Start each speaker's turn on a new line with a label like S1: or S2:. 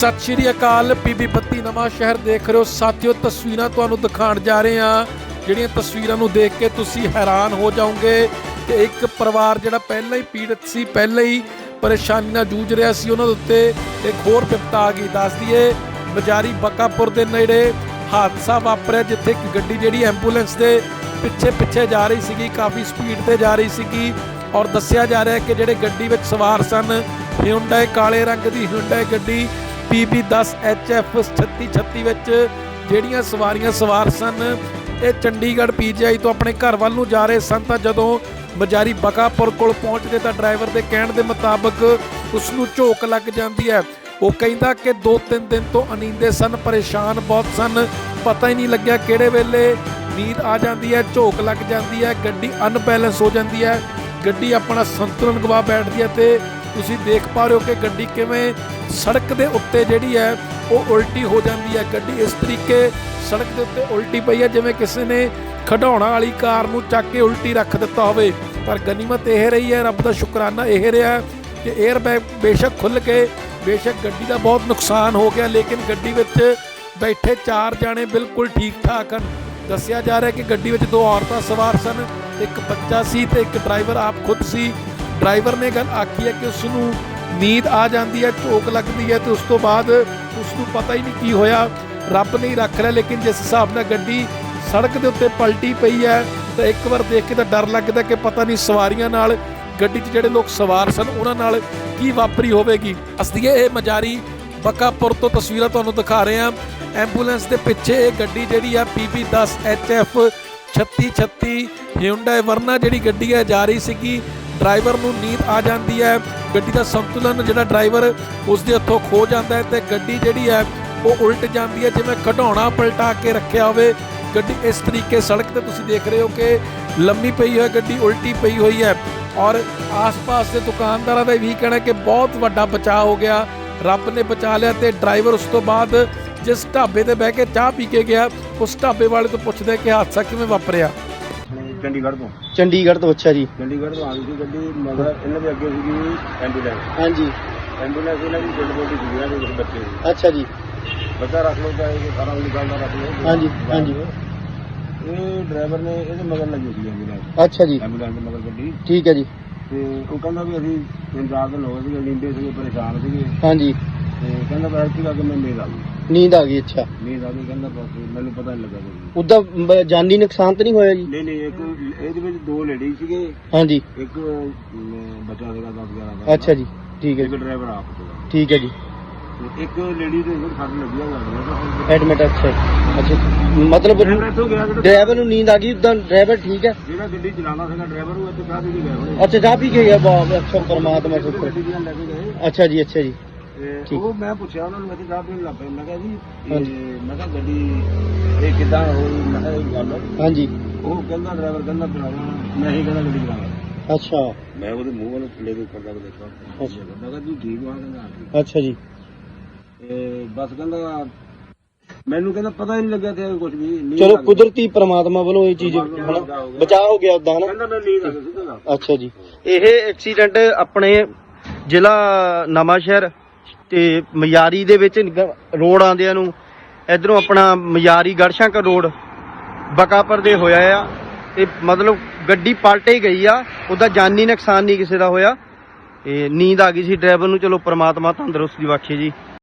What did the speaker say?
S1: ਸਤਿ ਸ਼੍ਰੀ ਅਕਾਲ, ਪੀਬੀ ਬੱਤੀ ਨਵਾਂ ਸ਼ਹਿਰ ਦੇਖ ਰਹੇ ਹੋ। ਸਾਥੀਓ, ਤਸਵੀਰਾਂ ਤੁਹਾਨੂੰ ਦਿਖਾਉਣ ਜਾ ਰਹੇ ਹਾਂ। ਜਿਹੜੀਆਂ ਤਸਵੀਰਾਂ ਨੂੰ ਦੇਖ ਕੇ ਤੁਸੀਂ ਹੈਰਾਨ ਹੋ ਜਾਓਗੇ ਕਿ ਇੱਕ ਪਰਿਵਾਰ ਜਿਹੜਾ ਪਹਿਲਾਂ ਹੀ ਪੀੜਤ ਸੀ, ਪਹਿਲਾਂ ਹੀ ਪਰੇਸ਼ਾਨੀ ਨਾਲ ਜੂਝ ਰਿਹਾ ਸੀ, ਉਹਨਾਂ ਦੇ ਉੱਤੇ ਇੱਕ ਹੋਰ ਵਿਪਤਾ ਆ ਗਈ। ਦੱਸ ਦਈਏ ਬਜਾਰੀ ਬਕਾਪੁਰ ਦੇ ਨੇੜੇ ਹਾਦਸਾ ਵਾਪਰਿਆ, ਜਿੱਥੇ ਇੱਕ ਗੱਡੀ ਜਿਹੜੀ ਐਂਬੂਲੈਂਸ ਦੇ ਪਿੱਛੇ ਪਿੱਛੇ ਜਾ ਰਹੀ ਸੀਗੀ, ਕਾਫੀ ਸਪੀਡ ਤੇ ਜਾ ਰਹੀ ਸੀਗੀ ਔਰ ਦੱਸਿਆ ਜਾ ਰਿਹਾ ਕਿ ਜਿਹੜੇ ਗੱਡੀ ਵਿੱਚ ਸਵਾਰ ਸਨ ਹਿਊਂਡਾਈ ਕਾਲੇ ਰੰਗ ਦੀ ਹਿਊਂਡਾਈ ਗੱਡੀ PB10 HF 3636 ਵਿੱਚ ਜਿਹੜੀਆਂ ਸਵਾਰੀਆਂ ਸਵਾਰ ਸਨ, ਇਹ ਚੰਡੀਗੜ੍ਹ ਪੀਜੀਆਈ ਤੋਂ ਆਪਣੇ ਘਰ ਵੱਲ ਨੂੰ ਜਾ ਰਹੇ ਸਨ ਤਾਂ ਜਦੋਂ ਮਜਾਰੀ ਬਕਾਪੁਰ ਕੋਲ ਪਹੁੰਚਦੇ ਤਾਂ ਡਰਾਈਵਰ ਦੇ ਕਹਿਣ ਦੇ ਮੁਤਾਬਕ ਉਸ ਨੂੰ ਝੋਕ ਲੱਗ ਜਾਂਦੀ ਹੈ। ਉਹ ਕਹਿੰਦਾ ਕਿ 2-3 ਦਿਨ ਤੋਂ ਅਨੀਂਦੇ ਸਨ, ਪਰੇਸ਼ਾਨ ਬਹੁਤ ਸਨ। ਪਤਾ ਹੀ ਨਹੀਂ ਲੱਗਿਆ ਕਿਹੜੇ ਵੇਲੇ ਨੀਂਦ ਆ ਜਾਂਦੀ ਹੈ, ਝੋਕ ਲੱਗ ਜਾਂਦੀ ਹੈ, ਗੱਡੀ ਅਨਬੈਲੈਂਸ ਹੋ ਜਾਂਦੀ ਹੈ। ਗੱਡੀ ਆਪਣਾ ਸੰਤੁਲਨ ਗਵਾ ਬੈਠਦੀ ਹੈ ਤੇ ਤੁਸੀਂ ਦੇਖ ਪਾ ਰਹੇ ਹੋ ਕਿ ਗੱਡੀ ਕਿਵੇਂ ਸੜਕ ਦੇ ਉੱਤੇ ਜਿਹੜੀ ਹੈ, ਉਹ ਉਲਟੀ ਹੋ ਜਾਂਦੀ ਹੈ। ਗੱਡੀ ਇਸ ਤਰੀਕੇ ਸੜਕ ਦੇ ਉੱਤੇ ਉਲਟੀ ਪਈ ਹੈ, ਜਿਵੇਂ ਕਿਸੇ ਨੇ ਖਡਾਉਣਾ ਵਾਲੀ ਕਾਰ ਨੂੰ ਚੱਕ ਕੇ ਉਲਟੀ ਰੱਖ ਦਿੱਤਾ ਹੋਵੇ। ਪਰ ਗਨੀਮਤ ਇਹ ਰਹੀ ਹੈ, ਰੱਬ ਦਾ ਸ਼ੁਕਰਾਨਾ ਇਹ ਰਿਹਾ ਕਿ 에ਅਰ ਬੈਗ ਬੇਸ਼ੱਕ ਖੁੱਲ ਕੇ, ਬੇਸ਼ੱਕ ਗੱਡੀ ਦਾ ਬਹੁਤ ਨੁਕਸਾਨ ਹੋ ਗਿਆ, ਲੇਕਿਨ ਗੱਡੀ ਵਿੱਚ ਬੈਠੇ ਚਾਰ ਜਾਣੇ ਬਿਲਕੁਲ ਠੀਕ ਠਾਕ ਹਨ। ਦੱਸਿਆ ਜਾ ਰਿਹਾ ਕਿ ਗੱਡੀ ਵਿੱਚ ਦੋ ਔਰਤਾਂ ਸਵਾਰ ਸਨ, ਇੱਕ ਬੱਚਾ ਸੀ ਤੇ ਇੱਕ ਡਰਾਈਵਰ ਆਪ ਖੁਦ ਸੀ। ਡਰਾਈਵਰ ਨੇ ਗੱਲ ਆਖੀ ਹੈ ਕਿ ਉਸ ਨੂੰ ਨੀਂਦ ਆ ਜਾਂਦੀ ਹੈ, ਝੋਕ ਲੱਗਦੀ ਹੈ ਤੇ ਉਸ ਤੋਂ ਬਾਅਦ ਉਸ ਨੂੰ ਪਤਾ ਹੀ ਨਹੀਂ ਕੀ ਹੋਇਆ। ਰੱਬ ਨਹੀਂ ਰੱਖ ਲਿਆ, ਲੇਕਿਨ ਜਿਸ ਹਿਸਾਬ ਨਾਲ ਗੱਡੀ ਸੜਕ ਦੇ ਉੱਤੇ ਪਲਟੀ ਪਈ ਹੈ, ਤਾਂ ਇੱਕ ਵਾਰ ਦੇਖ ਕੇ ਤਾਂ ਡਰ ਲੱਗਦਾ ਕਿ ਪਤਾ ਨਹੀਂ ਸਵਾਰੀਆਂ ਨਾਲ, ਗੱਡੀ 'ਚ ਜਿਹੜੇ ਲੋਕ ਸਵਾਰ ਸਨ, ਉਹਨਾਂ ਨਾਲ ਕੀ ਵਾਪਰੀ ਹੋਵੇਗੀ। ਅਸਲੀਏ ਇਹ ਮਜਾਰੀ ਬਕਾਪੁਰ ਤੋਂ ਤਸਵੀਰਾਂ ਤੁਹਾਨੂੰ ਦਿਖਾ ਰਹੇ ਹਾਂ। ਐਂਬੂਲੈਂਸ ਦੇ ਪਿੱਛੇ ਇਹ ਗੱਡੀ ਜਿਹੜੀ ਆ PB10 HF 3636 ਹਿਊਂਡਾਈ ਵਰਨਾ ਜਿਹੜੀ ਗੱਡੀ ਹੈ, ਜਾ ਰਹੀ ਸੀਗੀ। ਡਰਾਈਵਰ ਨੂੰ ਨੀਂਦ ਆ ਜਾਂਦੀ ਹੈ। ਗੱਡੀ ਦਾ ਸੰਤੁਲਨ ਜਿਹੜਾ ਡਰਾਈਵਰ ਉਸ ਦੇ ਹੱਥੋਂ ਖੋ ਜਾਂਦਾ ਹੈ ਤੇ ਗੱਡੀ ਜਿਹੜੀ ਹੈ, ਉਹ ਉਲਟ ਜਾਂਦੀ ਹੈ। ਜਿਵੇਂ ਖਡਾਉਣਾ ਪਲਟਾ ਕੇ ਰੱਖਿਆ ਹੋਵੇ, ਗੱਡੀ ਇਸ ਤਰੀਕੇ ਸੜਕ ਤੇ ਤੁਸੀਂ ਦੇਖ ਰਹੇ ਹੋ ਕਿ ਲੰਮੀ ਪਈ ਹੋਈ ਗੱਡੀ, ਉਲਟੀ ਪਈ ਹੋਈ ਹੈ। ਔਰ ਆਸ-ਪਾਸ ਦੇ ਦੁਕਾਨਦਾਰਾਂ ਦਾ ਵੀ ਕਹਿਣਾ ਕਿ ਬਹੁਤ ਵੱਡਾ ਬਚਾਅ ਹੋ ਗਿਆ। ਰੱਬ ਨੇ ਬਚਾ ਲਿਆ ਤੇ ਡਰਾਈਵਰ ਉਸ ਤੋਂ ਬਾਅਦ ਜਿਸ ਢਾਬੇ ਤੇ ਬਹਿ ਕੇ ਚਾਹ ਪੀ ਕੇ ਗਿਆ, ਉਸ ਢਾਬੇ ਵਾਲੇ ਤੋਂ ਪੁੱਛਦੇ ਕਿ ਹਾਦਸਾ ਕਿਵੇਂ ਵਾਪਰਿਆ।
S2: ਚੰਡੀਗੜ੍ਹ ਤੋਂ?
S3: ਚੰਡੀਗੜ੍ਹ ਤੋਂ ਅੱਛਾ ਜੀ।
S2: ਚੰਡੀਗੜ੍ਹ ਤੋਂ ਆ ਗਈ ਸੀ ਗੱਡੀ ਮਗਰ ਇਹਨਾਂ ਦੇ ਅੱਗੇ ਸੀਗੀ ਐਂਬੂਲੈਂਸ
S3: ਹਾਂਜੀ।
S2: ਐਂਬੂਲੈਂਸ ਇਹਨਾਂ ਦੀ ਛੋਟੀ ਛੋਟੀ ਸੀਗੀਆਂ ਦੇ ਵਿੱਚ ਬੱਚੇ ਸੀ।
S3: ਅੱਛਾ ਜੀ।
S2: ਬੱਚਾ ਰੱਖ ਲਓ ਚਾਹੇ ਕਿ ਸਾਰਾ ਨਿਕਾਲਦਾ ਰੱਖ ਲਓ।
S3: ਹਾਂਜੀ, ਹਾਂਜੀ।
S2: ਇਹ ਡਰਾਈਵਰ ਨੇ ਇਹਦੇ ਮਗਰ ਲੱਗੀ ਸੀ ਐਂਬੂਲੈਂਸ
S3: ਅੱਛਾ ਜੀ।
S2: ਐਂਬੂਲੈਂਸ ਦੇ ਮਗਰ ਗੱਡੀ।
S3: ਠੀਕ ਹੈ ਜੀ।
S2: ਤੇ ਉਹ ਕਹਿੰਦਾ ਵੀ ਅਸੀਂ ਤਿੰਨ ਚਾਰ ਦਿਨ ਹੋ ਗਏ ਸੀਗੇ ਨੀਂਦੇ ਸੀਗੇ ਪਰੇਸ਼ਾਨ ਸੀਗੇ।
S3: ਹਾਂਜੀ।
S2: ਤੇ ਕਹਿੰਦਾ ਬੈਠ ਕੇ ਕਿ ਮੈਂ ਨੀਂਦ ਆ ਗਈ
S3: ਨੀਂਦ ਆ ਗਈ ਅੱਛਾ
S2: ਨੀਂਦ ਆ ਗਈ ਕਹਿੰਦਾ ਬਸ ਮੈਨੂੰ ਪਤਾ ਨਹੀਂ ਲੱਗਾ ਕੁਝ
S3: ਉਹਦਾ ਜਾਨੀ ਨੁਕਸਾਨ ਤਾਂ ਨਹੀਂ ਹੋਇਆ ਜੀ?
S2: ਨਹੀਂ ਨਹੀਂ ਇੱਕ ਇਹਦੇ ਵਿੱਚ ਦੋ ਲੇਡੀ ਸੀਗੇ।
S3: ਹਾਂਜੀ।
S2: ਇੱਕ ਅਮ, ਬੱਚਾ ਸੀਗਾ 10 11 ਦਾ।
S3: ਅੱਛਾ ਜੀ ਠੀਕ ਹੈ
S2: ਇੱਕ
S3: ਜੀ।
S2: ਡਰਾਈਵਰ ਆਪ ਸੀਗਾ।
S3: ਠੀਕ ਹੈ ਜੀ।
S2: ਤੇ ਇੱਕ ਲੇਡੀ ਦੇ ਫਿਰ ਸੱਟ ਲੱਗੀ ਹੋਈ
S3: ਐਡਮਿਟ ਅੱਛਾ ਅੱਛਾ ਮਤਲਬ
S2: ਡਰਾਈਵਰ ਇੱਥੋਂ ਗਿਆ ਜਿਹੜਾ
S3: ਡਰਾਈਵਰ ਨੂੰ ਨੀਂਦ ਆ ਗਈ ਉਦਾਂ ਡਰਾਈਵਰ ਠੀਕ ਹੈ?
S2: ਜਿਹੜਾ ਗੱਡੀ ਚਲਾਉਂਦਾ ਸੀਗਾ ਡਰਾਈਵਰ ਉਹ ਇੱਥੇ ਕਾਹਦੇ ਦੀ ਗਏ ਹੋਣੇ
S3: ਅੱਛਾ ਜਾ ਵੀ ਗਿਆ ਬਾਪ ਅੱਛਾ ਪਰਮਾਤਮਾ ਸ਼ੁਕਰ
S2: ਗੱਡੀ ਦੀਆਂ ਲੈ ਕੇ ਗਏ
S3: ਅੱਛਾ ਜੀ ਅੱਛਾ ਜੀ।
S2: ਤੇ। ਉਹ ਮੈਂ ਪੁੱਛਿਆ ਉਹਨਾਂ ਨੂੰ ਮੈਂ ਕਿਹਾ ਪੀਣ ਲੱਗ। ਪਏ ਮੈਂ ਕਿਹਾ ਜੀ। ਇਹ ਮੈਂ ਕਿਹਾ ਗੱਡੀ ਇਹ ਕਿਦਾਂ ਹੋਈ ਮੈਂ ਕਿਹਾ ਇਹ ਗੱਲ
S3: ਹਾਂਜੀ।
S2: ਉਹ ਕਹਿੰਦਾ ਡਰਾਈਵਰ ਕਹਿੰਦਾ ਚਲਾਵਾ ਮੈਂ ਹੀ ਕਹਿੰਦਾ ਗੱਡੀ ਚਲਾਵਾ
S3: ਅੱਛਾ।
S2: ਮੈਂ ਉਹਦੇ ਮੂੰਹ ਵੱਲ ਥੱਲੇ ਦੇ ਕਰਦਾ ਦੇਖਾ
S3: ਅੱਛਾ।
S2: ਮੈਂ ਕਿਹਾ ਤੂੰ ਠੀਕ ਆ ਕਹਿੰਦਾ
S3: ਅੱਛਾ ਜੀ।
S2: ਤੇ ਬਸ ਕਹਿੰਦਾ ਮੈਨੂੰ ਕਹਿੰਦਾ ਪਤਾ ਹੀ ਨਹੀਂ ਲੱਗਿਆ ਤੇ ਕੁਝ ਵੀ ਨੀਂਦ
S3: ਚਲੋ। ਕੁਦਰਤੀ ਪ੍ਰਮਾਤਮਾ ਵੱਲੋਂ ਇਹ ਚੀਜ਼ ਹਨਾ ਬਚਾਅ ਹੋ ਗਿਆ ਉਦਾਂ ਹਨਾ।
S2: ਕਹਿੰਦਾ ਮੈਂ ਨੀਂਦ ਆ ਗਈ ਸੀ ਕਹਿੰਦਾ
S3: ਅੱਛਾ ਜੀ। ਇਹ ਐਕਸੀਡੈਂਟ ਆਪਣੇ ਜ਼ਿਲ੍ਹਾ ਨਵਾਂ ਸ਼ਹਿਰ ਤੇ ਮਯਾਰੀ ਦੇ ਵਿੱਚ ਨਿਕ- ਰੋਡ ਆਉਂਦਿਆਂ ਨੂੰ ਇਧਰੋਂ ਆਪਣਾ ਮਿਆਰੀ ਗੜਸ਼ੰਕ ਰੋਡ ਬਕਾਪਰ ਦੇ ਹੋਇਆ ਆ। ਤੇ ਮਤਲਬ ਗੱਡੀ ਪਲਟੇ ਗਈ ਆ, ਉਹਦਾ ਜਾਨੀ ਨੁਕਸਾਨ ਨਹੀਂ ਕਿਸੇ ਦਾ ਹੋਇਆ। ਤੇ ਨੀਂਦ ਆ ਗਈ ਸੀ ਡਰਾਈਵਰ ਨੂੰ, ਚਲੋ ਪ੍ਰਮਾਤਮਾ ਤੰਦਰੁਸਤੀ ਬਖਸ਼ੇ ਜੀ।